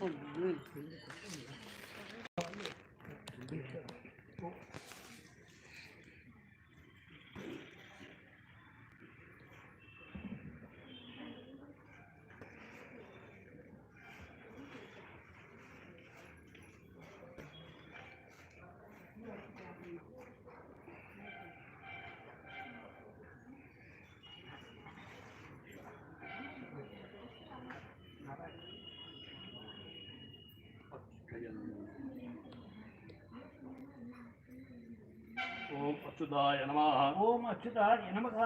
Oh moon. அச்சுதாய நம ஓம் அச்சுதாய நமக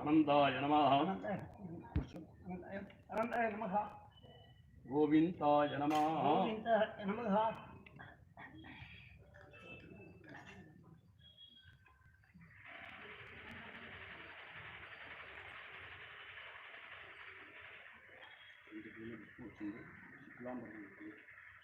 அனந்தாய நம அனந்தாய அனந்தாய நமக கோவிந்தாய நம கோவிந்தாய நமக சதுர்பூஜம்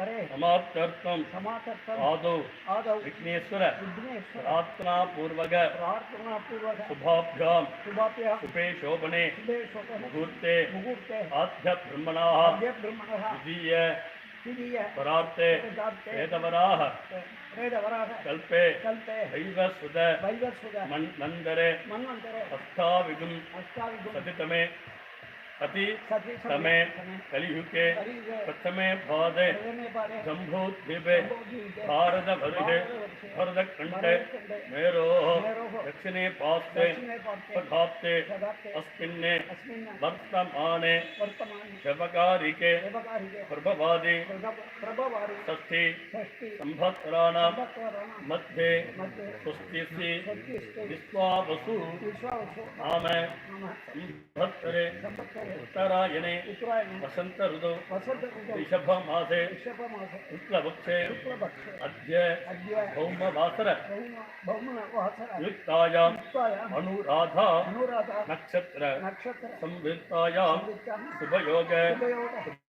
करे। समातर्थम। समातर्थम। आदौ। आदौ। विघ्नेश्वर। विघ्नेश्वर। प्रार्थना पूर्वक प्रार्थना पूर्वक शुभाभ्याम। शुभाभ्याम। शुभे शोभने। शुभे शोभने। मुहूर्ते। मुहूर्ते। आद्य ब्रह्मणः आद्य ब्रह्मणः द्वितीय। द्वितीय। परार्थे। वेदवराः वेदवराः कल्पे। कल्पे। वैवस्वत वैवस्वत मन्वन्तरे। मन्वन्तरे। अष्टाविगुं अष्टाविगुं सतितमे। अति समय कलियुगे प्रथमे पादे सम्भूद्वीपे भारतभरिते भरतखण्डे मेरोः दक्षिणे पास्ते प्रभाप्ते अस्मिन्ने वर्तमाने शवकारिके प्रभवादि षष्ठी संवत्सराणां मध्ये स्वस्तिसि विश्वावसु। नाम संवत्सरे। उत्तरायणे वसंत ऋतु। ऋषभ मासे उत्प्लवक्षे अद्य भौम वासर युक्तायां अनुराधा नक्षत्र संवृत्तायां शुभयोग।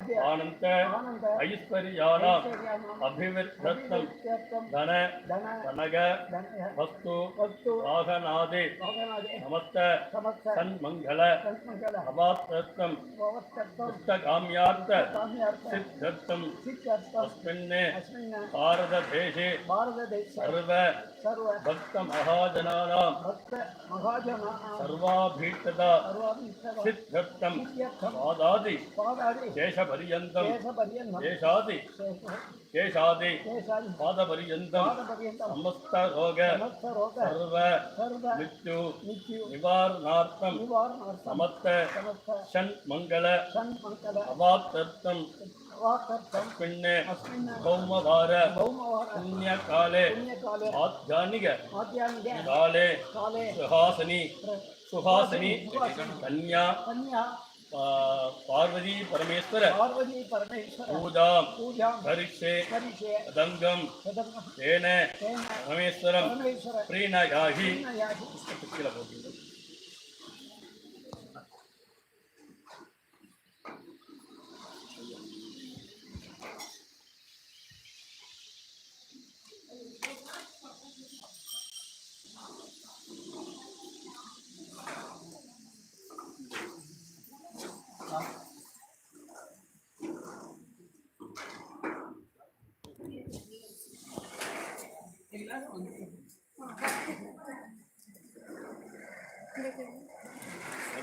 आनन्द। ऐश्वर्याणाम् अभिवृद्धत्तं धन धनग वस्तु वाहनादे। समस्त सन्मङ्गल। अवात्रत्वं पुस्तकाम्यार्थ सिद्धत्वं अस्मिन्ने। भारतदेशे सर्व। भक्तमहाजनानां सर्वाभीष्टता। सिद्धत्वं पादादि। देश पर्यन्तं। शेषादि शेषादि पादपर्यन्तं समस्तरोग। सर्व। मृत्यु। निवारणार्थं। समस्त। षण्मङ्गल। अवाप्तर्थं पिण्णे भौमवार सुहासिनी। कन्या। पार्वती परमेश्वर। पार्वती परमेश्वर। पूजा। पूजा। करिष्ये करिष्ये तदंगं तेन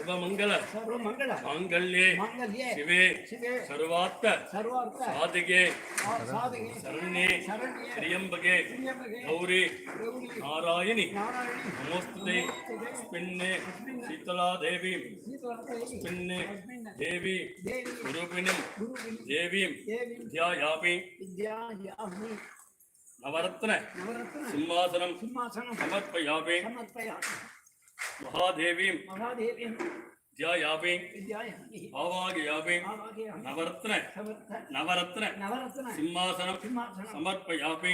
சர்வமங்கல சர்வமங்கல மாங்கல்யே. மாங்கல்யே. சிவே. சிவே. சர்வார்த்த. சர்வார்த்த. சாதிகே. சாதிகே. சரண்யே. சரண்யே. பிரியம்பகே பிரியம்பகே கௌரி. கௌரி. நாராயணி. நாராயணி. நமோஸ்தே ஸ்பின்னே. சீதலா தேவி. ஸ்பின்னே. தேவி. குருபினம். தேவிம் வித்யாயாமி. வித்யாயாமி. நவரத்ன. சிம்மாசனம். சிம்மாசனம். சமர்ப்பயாமி. சமர்ப்பயாமி. மகாதேவீம் மகாதேவீம் தியாயாமி ஆவாகயாமி நவரத்ன நவரத்ன சிம்மாசனம் சமர்ப்பயாமி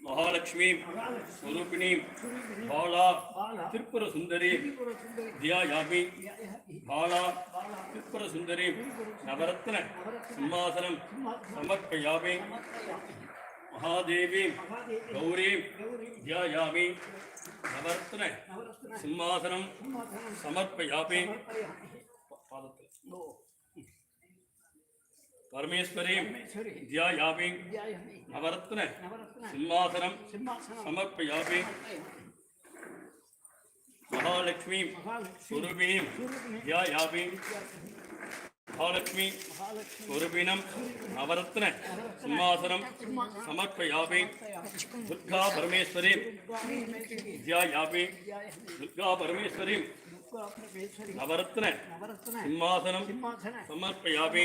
மகாலட்சுமி ஸ்வரூபிணி பாலா திரிபுர சுந்தரி தியாயாமி பாலா திரிபுர சுந்தரி நவரத்ன சிம்மாசனம் गौरी தியாயாமி நவரத்ன नवरत्न சிம்மாசனம் सिंहासनं சமர்ப்பயாமி समर्पयामि பாதத்தில் ओ பரமேஸ்வரி परमेश्वरी தியாயாமி विद्यायामि நவரத்ன नवरत्न சிம்மாசனம் सिंहासनं சமர்ப்பயாமி समर्पयामि மகாலட்சுமி महालक्ष्मी ஸ்வரூபிணி स्वरूपिणी தியாயாமி மகாலட்சுமி குருபினம் நவரத்ன சிம்மாசனம் சமர்ப்பயாமி துர்கா பரமேஸ்வரி தியாயாமி துர்கா பரமேஸ்வரி நவரத்ன சிம்மாசனம் சமர்ப்பயாமி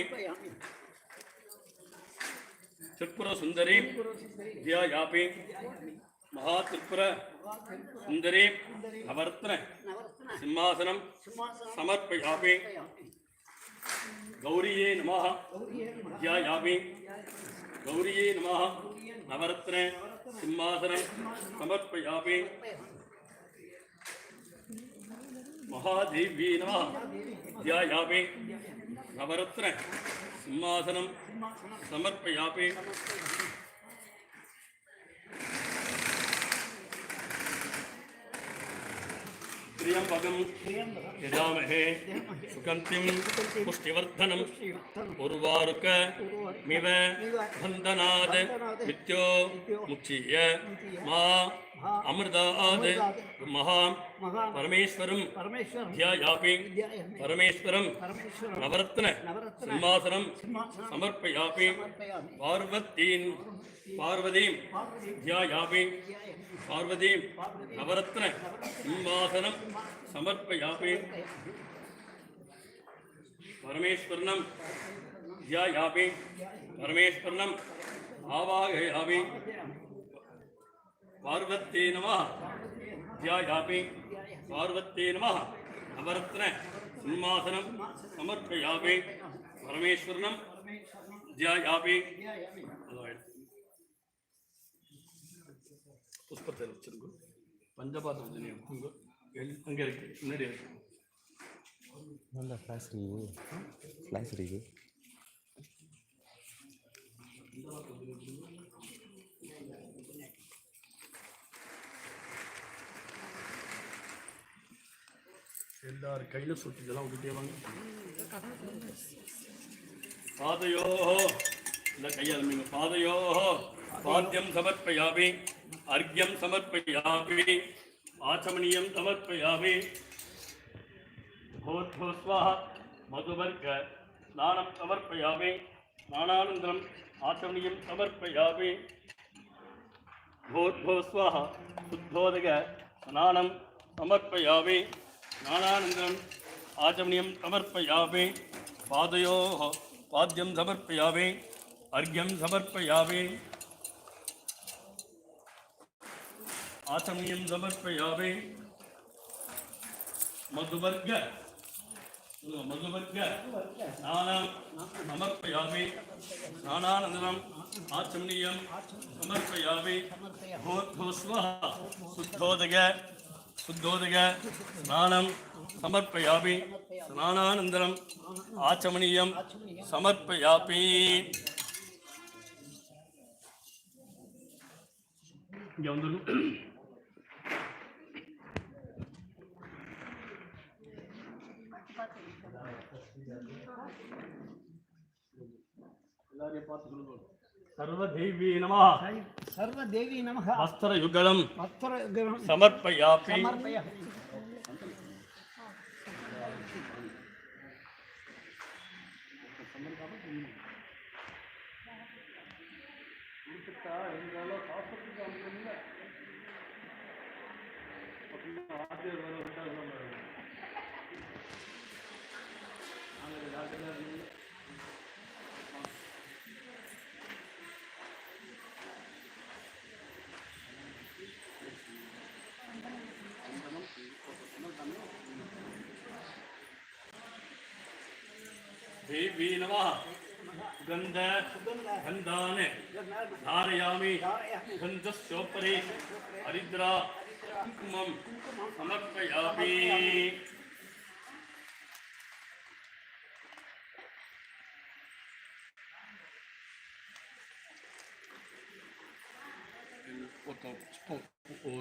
திரிபுர சுந்தரி தியாயாமி மகா திரிபுர சுந்தரி நவரத்ன சிம்மாசனம் சமர்ப்பயாமி गौरिये नमः। ध्यायामि गौरिये नमः। नवरत्ने सिंहासने समर्पयामि। महादेव्ये नमः। ध्यायामि नवरत्ने सिंहासनं समर्पयामि। त्र्यम्बकं यजामहे सुगन्धिं पुष्टिवर्धनं उर्वारुकमिव मुक्षीय मा அமிர்தாத் மகாம் பரமேஸ்வரம் தியாயாபி பரமேஸ்வரம் நவரத்ன சிம்மாசனம் சமர்ப்பயாபி பார்வத்தீன் பார்வதீம் தியாயாபி பார்வதீம் நவரத்ன சிம்மாசனம் சமர்ப்பயாபி பரமேஸ்வரனம் தியாயாபி பரமேஸ்வரனம் ஆவாகயாபி பார்வத்தே நம. தியாயாமி. பார்வத்தே நம. நவரத்ன சிம்மாசனம் சமர்ப்பயாமி. பரமேஸ்வரனம் தியாயாமி. புஷ்பத்தை வச்சிருக்கோம். பஞ்சபாத்திரம் அங்கே இருக்கு. முன்னாடி இருக்கு. நல்ல ஃப்ளாஷ் இருக்கு ஃப்ளாஷ் இருக்கு எல்லார் கையில் சுட்டு இதெல்லாம் விட்டுட்டே வாங்க பாதையோ இல்லை கையாளுமீங்க பாதையோ பாத்தியம் சமர்ப்பயாமி அர்க்யம் சமர்ப்பயாமி ஆச்சமணியம் சமர்ப்பயாமி भूत्भूस्वाः मधुवर्ग स्नानं समर्पयामि स्नानानन्तरम् आचमनीयं समर्पयामि भूत्भूस्वाः शुद्धोदक स्नानं समर्पयामि ஞானானந்தனம் ஆச்சமணியம் சமர்ப்பயாவே பாதையோ பாத்தியம் சமர்ப்பயாவே அர்க்கியம் சமர்ப்பயாவே ஆச்சமணியம் சமர்ப்பயாவே மதுவர்க்க. மதுவர்க்க. நானாம் சமர்ப்பயாவே நானானந்தனம் ஆச்சமணியம் சமர்ப்பயாவே சுத்தோதக. சுத்தோதய ஸ்நானம் சமர்ப்பயாபி ஸ்நானானந்தரம் ஆச்சமணியம் சமர்ப்பயாபி இங்கே வந்துருக்கும் எல்லாரையும் பார்த்து சொல்லுங்க. சர்வதேவி நம சர்வதேவி நம வஸ்திரயுகலம். வஸ்திரயுகலம். சமர்ப்பயாமி சமர்ப்பயாமி देवी नमः। धारयामि। गंधस्योपरि हरिद्रा कुंकुमं समर्पयामि। ఒక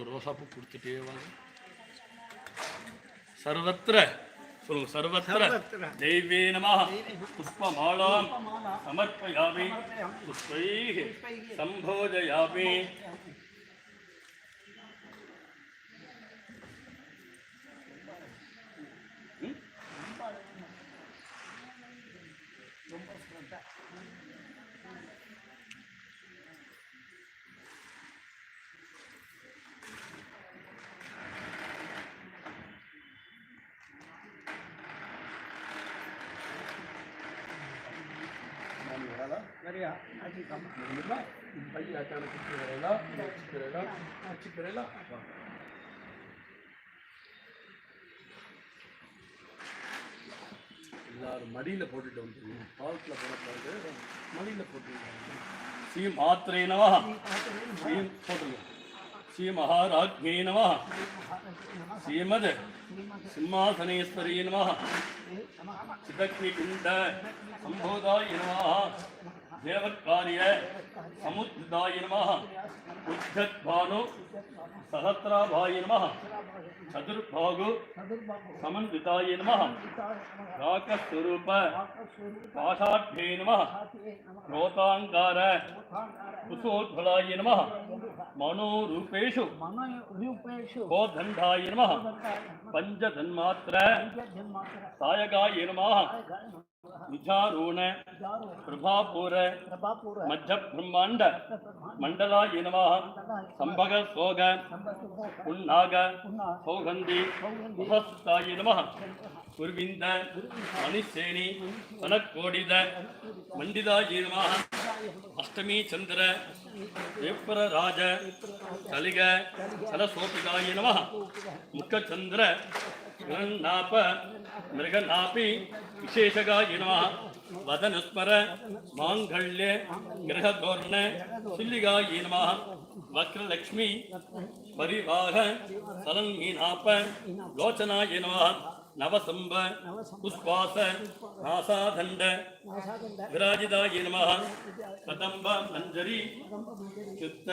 రోసాపు పుడితే వాళ్ళు சர்வத்திர. சொல்லுங்க சர்வத்திர. தெய்வே நம புஷ்பமாலாம் சமர்ப்பயாமி. புஷ்பைः சம்போதயாமி சரியா அது கம்மி எல்லாரும் மடியில் போட்டுட்டு வந்துருங்க. பாலத்தில் போடக்கூடாது மடியில் போட்டுருங்க. ஸ்ரீ மாத்திரே நம. ஸ்ரீ போட்டுருங்க. ஸ்ரீ மகாராஜ்ஞே நம. ஸ்ரீமத் சிம்மாசனேஸ்வரி நம. சிதக்னிகுண்ட சம்போதாய நம. தேவக்காரிய சமுதாய நம உஜத் பானு சஹசிராபாய நம சதுர்பாகு சமன்விதாய நம ராகஸ்வரூப பாஷாட்யே நம ரோதாங்கார कुशोज्वलाय नमः मनोरूपेषु कोदण्डाय नमः पञ्चधन्मात्र सायकाय नमः ವಿಚಾರೂಣ ಪ್ರಭಾಪೂರ ಮಧ್ಯ ಬ್ರಹ್ಮಾಂಡ ಮಂಡಲಾಯ ನಮಃ ಸಂಭಗ ಸೋಗ ಉನ್ನಾಗ ಸೌಗಂಧಿ ಮುಖಸ್ತಾಯ ನಮಃ ಕುರ್ವಿಂದ ಮಣಿಶ್ರೇಣಿ ವನಕ್ಕೋಡಿದ ಮಂಡಿದಾಯ ನಮಃ ಅಷ್ಟಮಿ ಚಂದ್ರ ಏಪ್ರ ರಾಜ ಕಲಿಗ ಕಲಸೋಪಿಗಾಯ ನಮಃ ಮುಖಚಂದ್ರ ಗಣನ್ನಾಪ ಮೃಗನಾಪಿ ವಿಶೇಷಗಾಯಿನೋ ವದನಸ್ಮರ ಮಾಂಗಲ್ಯ ಗೃಹಧೋರ್ಣ ಶಿಲ್ಲಿಗಾಯಿ ನಮಃ ವಕ್ರಲಕ್ಷ್ಮಿ ಪರಿವಾಹ ಸಲಂಗೀನಾಪ ಲೋಚನಾಯ ನಮಃ ನವಸಂಬ ಪುಷ್ಪಾಸ ನಾಸಾದಂಡ ವಿರಾಜಿತಾಯ ನಮಃ ಕದಂಬ ಮಂಜರಿ ಚಿತ್ತ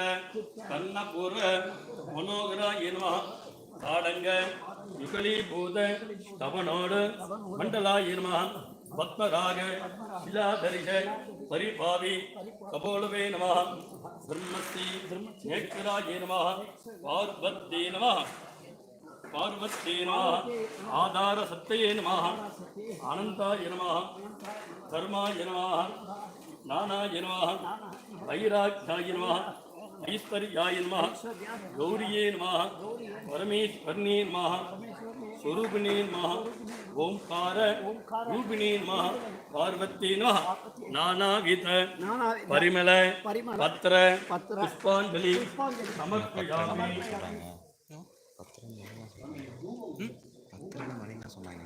ಕನ್ನಪುರ ಮನೋಗರಾಯ ನಮಃ தாடங்க யுகலீபூத தவனோடு மண்டலாய பத்மராக சிலாதரிக பரிபாவி கபோலவே நம பிரம்மஸ்ரீ நேக்கராஜே நம பார்வத்தே நம பார்வத்தே நம ஆதார சத்தையே நம ஆனந்தாய நம கர்மாய நம நானாய நம வைராக்கியாய நம ஐஸ்வர்யாயன்மா கௌரியேன்மா பரமேஸ்வரனேன்மா ஸ்வரூபினேன்மா ஓம்கார ரூபினேன்மா பார்வத்தேனா நானாவித பரிமள பத்திர புஷ்பாஞ்சலி சமர்ப்பயாமி. பத்திரம் சொன்னாங்க.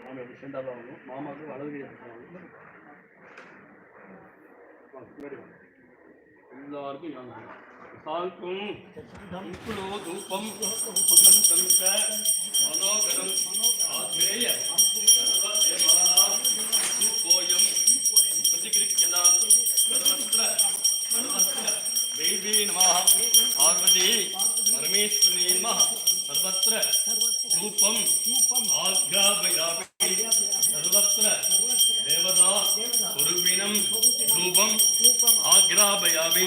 மாமாவுக்கு சென்டாக வாங்கணும் மாமாவுக்கு வலது கையை வாங்கணும் எல்லாருக்கும் வாங்கணும் சால்கும் தம்புலோ தூபம் தந்த மனோகரம் ஆத்ரேய சர்வதேவானாம் பிரதிகிருக்கியதாம் சர்வத்திர சர்வத்திர தேவி நமः பார்வதி பரமேஸ்வரி நமः சர்வத்திர தூபம் ஆக்ஞாபயாமி சர்வத்திர தேவதா குருவினம் தூபம் ஆக்ராபயாமி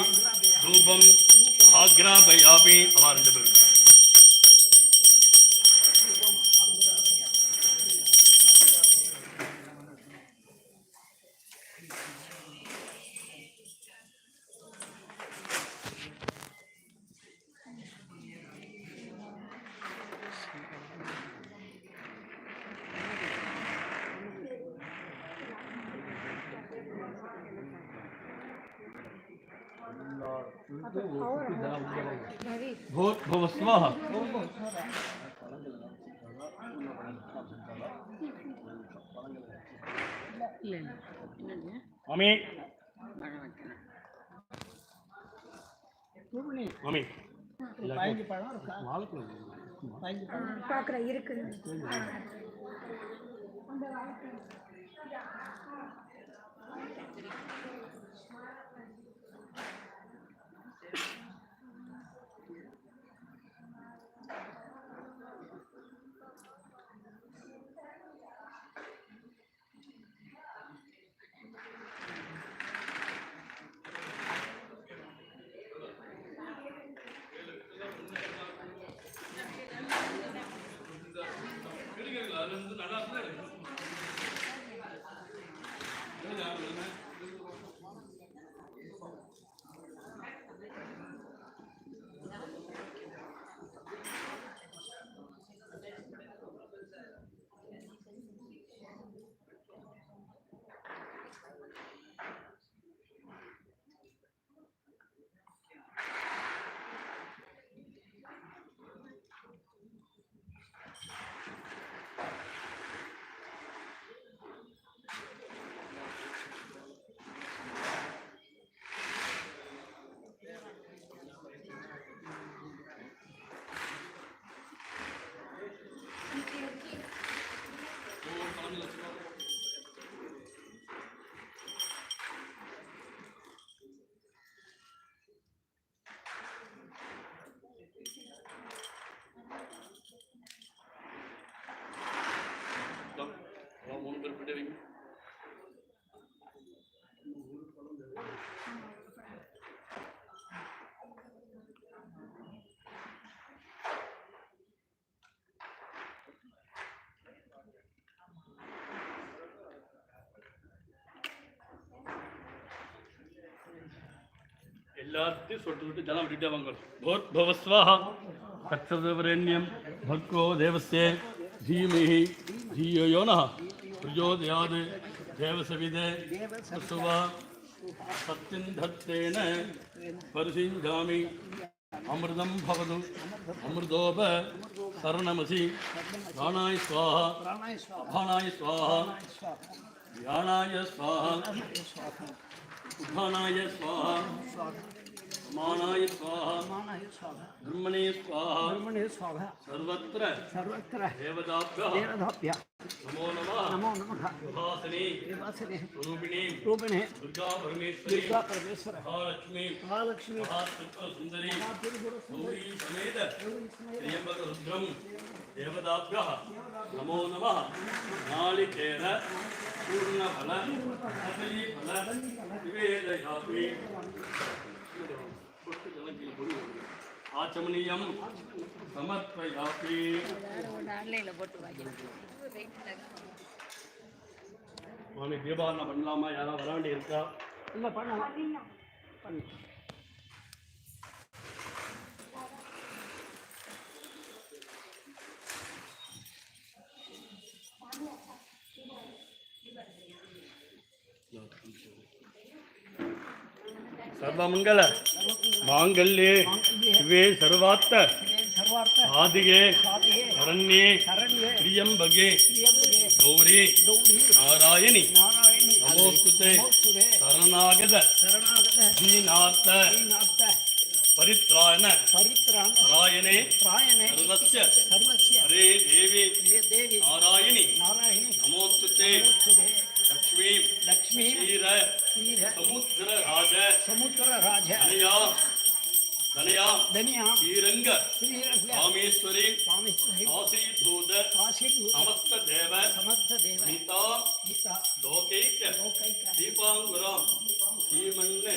மம்மி பதினஞ்சு பழம் இருக்கா. பதினஞ்சு doing. எல்லாத்தையும் சொல்லிட்டு சொல்லிட்டு ஜனம் விட்டுட்டே போத்பவஸ்வாஹா கச்சதவரண்யம் பக்வோ தேவஸ்தே தீமிஹி தீயோயோனஹா பிரஜோதயாது தேவசவிதே சுவா சத்தின்தத்தேன பரிசிஞ்சாமி அமிர்தம் பவது அமிர்தோப சரணமசி பிராணாய ஸ்வாஹா அபானாய ஸ்வாஹா தியானாய ஸ்வாஹா உபானாய ஸ்வாஹா मानाय स्वाहा मानाय स्वाहा ब्रह्मणे स्वाहा ब्रह्मणे स्वाहा सर्वत्र सर्वत्र। देवताभ्यः देवताभ्यः। नमो नमः। नमो नमः। विभासने विभासने रूपिणे रूपिणे। दुर्गा परमेश्वरी दुर्गा परमेश्वर। महालक्ष्मी महालक्ष्मी। महात्रिपुर सुंदरी गौरी समेत त्र्यंबक रुद्रम देवताभ्यः नमो नमः। नालिकेर पूर्णफल सफलीफल निवेदयामि ஆச்சமணியம் சமர்ப்பயாபி மாமி தீபாவளி பண்ணலாமா? யாராவது வராண்டி இருக்கா இல்லை பண்ணலாம் பண்ணலாம். சர்வமங்கல மாங்கல்யே சிவே சர்வாத்த ஆதிகே சரண்யே பிரியம்பகே கௌரி நாராயணி நமோஸ்துதே சரணாகத தீநாத்த பரித்ராண பராயணே சர்வஸ்ய ஹரே தேவி நாராயணி நமோஸ்துதே. है समुद्र राज है। समुद्र राज है। धनिया धनिया धनिया। श्रीरंग रामेश्वरी रामेश्वरी आशीर्भूत समस्त देव समस्त देव गीता गीता। लोकैक लोकैक। दीपांगुरम श्रीमन्न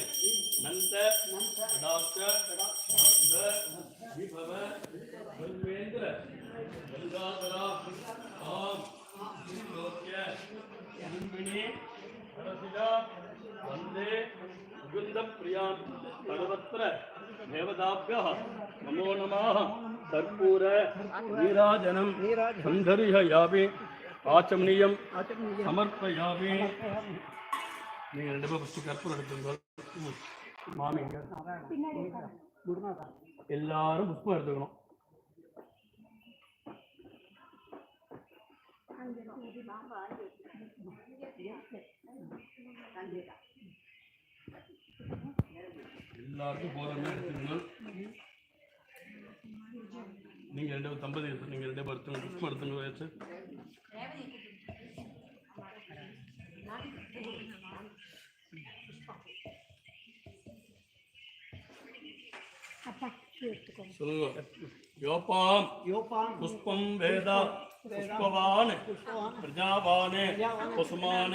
नंत नंत कदाक्ष विभव ब्रह्मेंद्र गंगाधरा आम श्रीलोक्य ब्रह्मणे सरसिदा முகுந்த பிரியா சர்வத்திர தேவதாभ्यः நமோ நமः தற்பூர நீராஜனம் நீராஜனம். யாவே ஆச்சமனியம் ஆச்சமனியம். சமர்ப்பயாமி நீங்க ரெண்டு பேரும் ஃபஸ்ட்டு கற்பூரம் எடுத்துங்க மாமிங்க எல்லாரும் புஷ்பம் எடுத்துக்கணும் எல்லாருக்கும் மாதிரி எடுத்துக்கணும் நீங்க ரெண்டு பேரும் தம்பதி எடுத்து நீங்க ரெண்டு பேரும் எடுத்துங்க புஷ்பம் எடுத்துங்க வச்சு சொல்லுங்க. योपां योपां पुष्पं वेद पुष्पवान् प्रजावान् कुसुमान्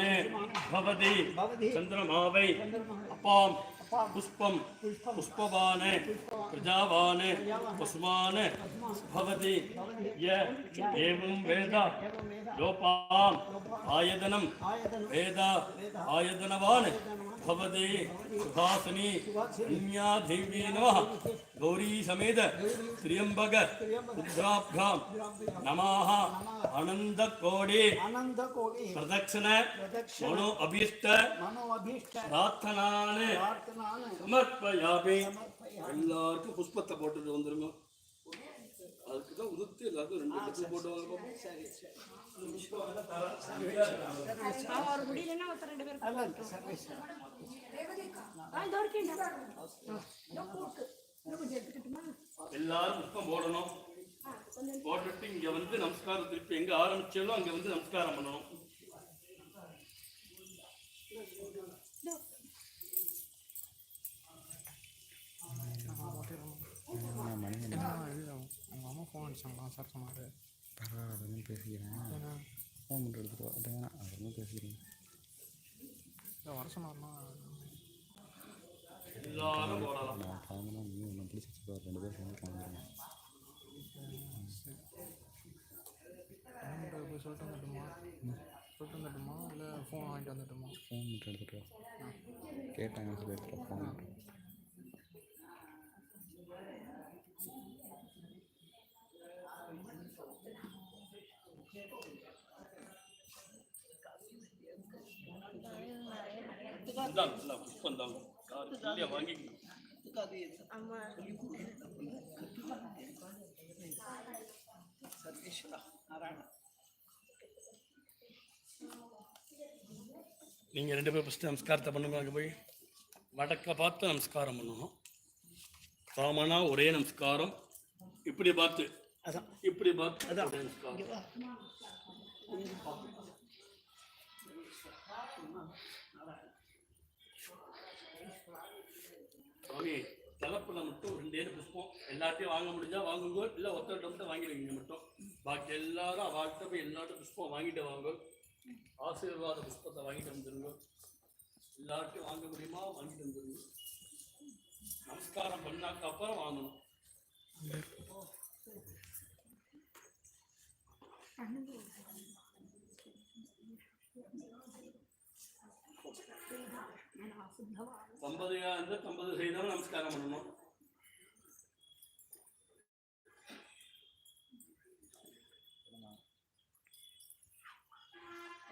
भवति चन्द्रमा वै अपां पुष्पं पुष्पवान् प्रजावान् कुसुमान् भवति ये एवं वेद योपाम् आयदनम वेद आयतनवान् ஆயதனவான் भवते सुहासिनी अन्यादेवी नमः गौरी समेत त्र्यम्बक रुद्राभ्यां नमः अनन्तकोटि ஆனந்த கோடி प्रदक्षिण பிரதட்சண मनो अभीष्ट மனோ அபீஷ்ட प्रार्थनान् பிரார்த்தனான சமர்ப்பயாமி எல்லாருக்கும் புஷ்பத்தை போட்டுட்டு வந்துருங்க அதுக்கு தான் உதுத்து எல்லாருக்கும் ரெண்டு புஷ்பம் போட்டு வாங்க பாப்போம். சரி சரி அவர் முடியலன்னா ஒருத்தர் ரெண்டு பேரும் எல்லாரும் புஷ்பம் போடணும். போட்டுட்டு இங்க வந்து நமஸ்காரம் திருப்பி எங்க ஆரம்பிச்சாலும் அங்க வந்து நமஸ்காரம் பண்ணணும். உங்கள் அம்மா ஃபோன் அடிச்சாங்களா சார் சொன்னார். பரவாயில்ல அதுவும் பேசிக்கிறேன். ஃபோன் மட்டும் எடுத்துகிட்டு வா அது வேணாம் அதுவும் பேசிக்கிறேன் வர சொன்னார்னா நான் கிளம்புனா நீ ஒன்று பிடிச்சி வச்சுக்கோ ரெண்டு பேரும் சேர்ந்து அண்ணன்கிட்ட போய் சொல்லிட்டு வந்துட்டுமா? சொல்லிட்டு வந்துட்டுமா? இல்லை ஃபோன் வாங்கிட்டு வந்துட்டுமா? ஃபோன் மட்டும் எடுத்துகிட்டு வா. கேட்டாங்க சொல்லி எடுத்துகிட்டு ஃபோன் மட்டும் இந்தாங்க, இந்தா புஷ்பம் தாங்க யாரு இல்லையா வாங்கிக்கணும் சர்வேஸ்வரா நாராயண நீங்க ரெண்டு பேரும் ஃபஸ்ட்டு நமஸ்காரத்தை பண்ணுங்க அங்கே போய். வடக்க பார்த்து நமஸ்காரம் பண்ணணும். காமனா ஒரே நமஸ்காரம். இப்படி பார்த்து. அதான். இப்படி பார்த்து ஒரே நமஸ்காரம். சுவாமி தலைப்புல மட்டும் ரெண்டே புஷ்பம். எல்லாத்தையும் வாங்க முடிஞ்சா வாங்குங்க இல்லை ஒருத்தர்கிட்ட மட்டும் வாங்கி வைங்க மட்டும். பாக்கி எல்லாரும் அவள்கிட்ட போய் எல்லாத்தையும் புஷ்பம் வாங்கிட்டு வாங்க. ஆசீர்வாத புஷ்பத்தை வாங்கிட்டு வந்துருங்க. எல்லார்ட்டையும் வாங்க முடியுமா? வாங்கிட்டு வந்துருங்க. நமஸ்காரம் பண்ணாக்க அப்புறம் வாங்கணும். ಒಂಬತ್ತು ಅಂದ್ರೆ ತೊಂಬತ್ತು ಸೈದ ನಮಸ್ಕಾರ ಮಾಡணும்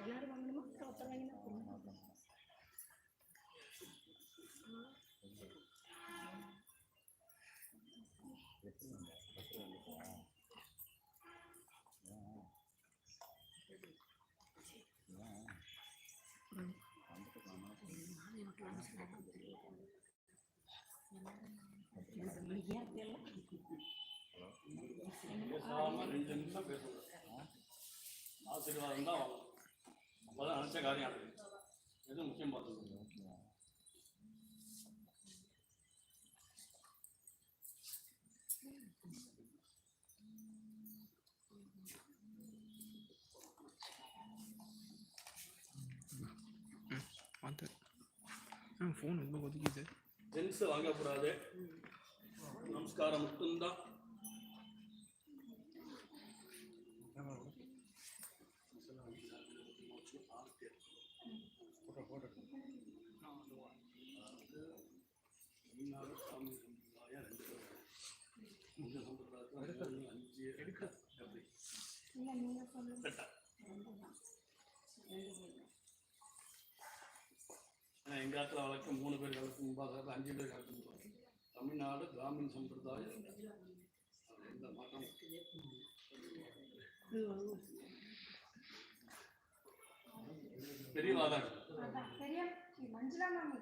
எல்லாரும் வாங்கணுமா சாப்பிட்டு வாங்கினா Thank you. பேசாம ரெண்டு நிமிஷம் பேசணும் ஆசீர்வாதம் தான் வாங்கணும் அப்போதான் நினச்ச காரியம் நடக்குது. எது முக்கியம் பார்த்துக்கணும் பார்த்து ஆ ஃபோன் ரொம்ப கொதிக்குது. ஜென்ஸ் வாங்கக்கூடாது. நமஸ்காரம் மட்டும்தான். தமிழ்நாடு சாமி சம்பிரதாயம் ரெண்டு பேரும். இந்த சம்பிரதாயத்துல மூணு, அஞ்சு, எப்படி? இல்லை நீங்கள் சொல்லுங்க செட்டா? ஆனா எங்க இடத்துல வழக்கம் மூணு பேர் கலக்கும் முன்பாக அஞ்சு பேர் முன்பாக. தமிழ்நாடு கிராமின் சம்பிரதாயம் எந்த மாற்றம் பெரியவாதான் பெரிய மஞ்சுளா மாமி.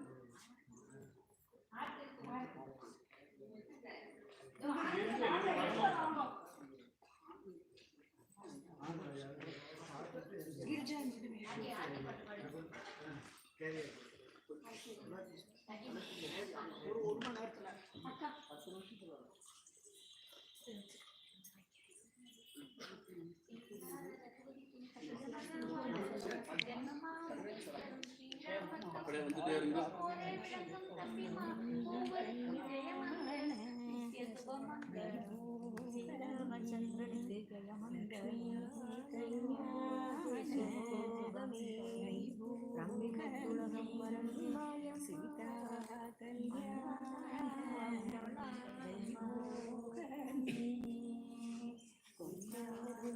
ஒரு ஒரு மணி நேரத்துல. அப்படியே வந்துட்டே இருங்க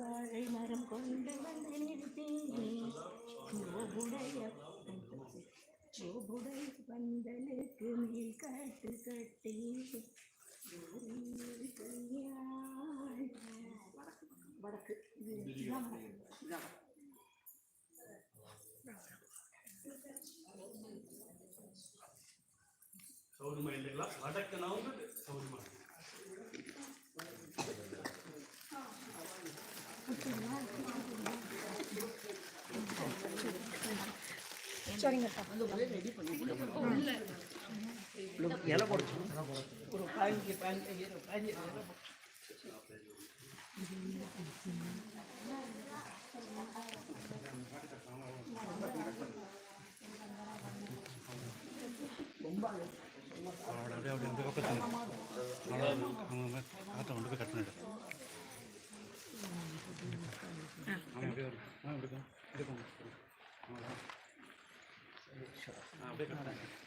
வாழை மரம் கொண்டு வந்து நிறுத்தேன் கோபுடை பந்தலுக்கு மேல் காட்டு கட்டி. வடக்கு. சௌரியமா இல்லைங்களா? வடக்கு நவுந்து சரிங்கப்பா இலை ஒரு பதினஞ்சு பதினஞ்சு பதினஞ்சு இலை அப்படியே அப்படி இந்த பக்கத்தில் அவங்க காற்றை கொண்டு போய் கட் பண்ணிடு ஆமாம் அப்படியே வரும் হবে